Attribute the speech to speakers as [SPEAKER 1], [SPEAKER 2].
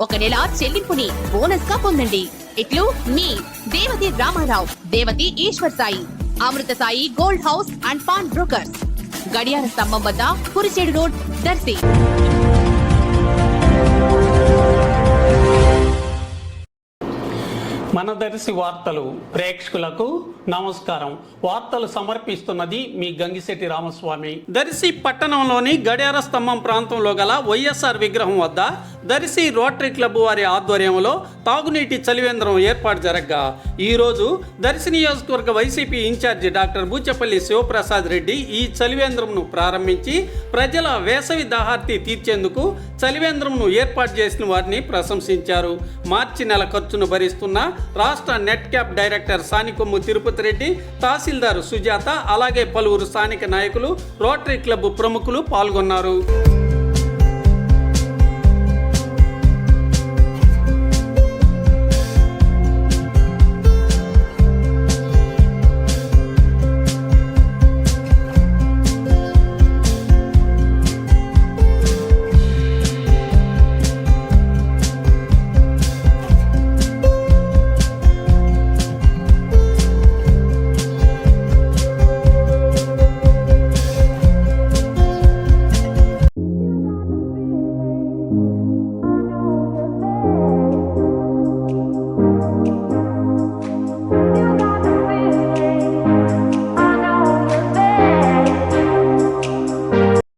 [SPEAKER 1] ఒక నెల చెల్లింపుని బోనస్గా పొందండి. ఇట్లు మీ Devathi Ramarao Devathi Eshwar Sai Amrutha Sai gold house and pawn brokers. గడియార స్తంభం వద్ద కురిచేడు రోడ్ దర్శి.
[SPEAKER 2] మన దర్శి వార్తలు ప్రేక్షకులకు నమస్కారం. వార్తలు సమర్పిస్తున్నది మీ గంగిశెట్టి రామస్వామి. దర్శి పట్టణంలోని గడియార స్తంభం ప్రాంతంలో గల వైఎస్ఆర్ విగ్రహం వద్ద దర్శి రోటరీ క్లబ్ వారి ఆధ్వర్యంలో తాగునీటి చలివేంద్రం ఏర్పాటు జరగ్గా. ఈరోజు దర్శి నియోజకవర్గ YCP incharge doctor Buchepalli Sivaprasad Reddy ఈ చలివేంద్రంను ప్రారంభించి ప్రజల వేసవి దాహార్తి తీర్చేందుకు చలివేంద్రంను ఏర్పాటు చేసిన వారిని ప్రశంసించారు. మార్చి నెల ఖర్చును భరిస్తున్న రాష్ట్ర net cap director Sanikommu Tirupati Reddy తహసీల్దార్ సుజాత అలాగే పలువురు స్థానిక నాయకులు రోటరీ క్లబ్ ప్రముఖులు పాల్గొన్నారు.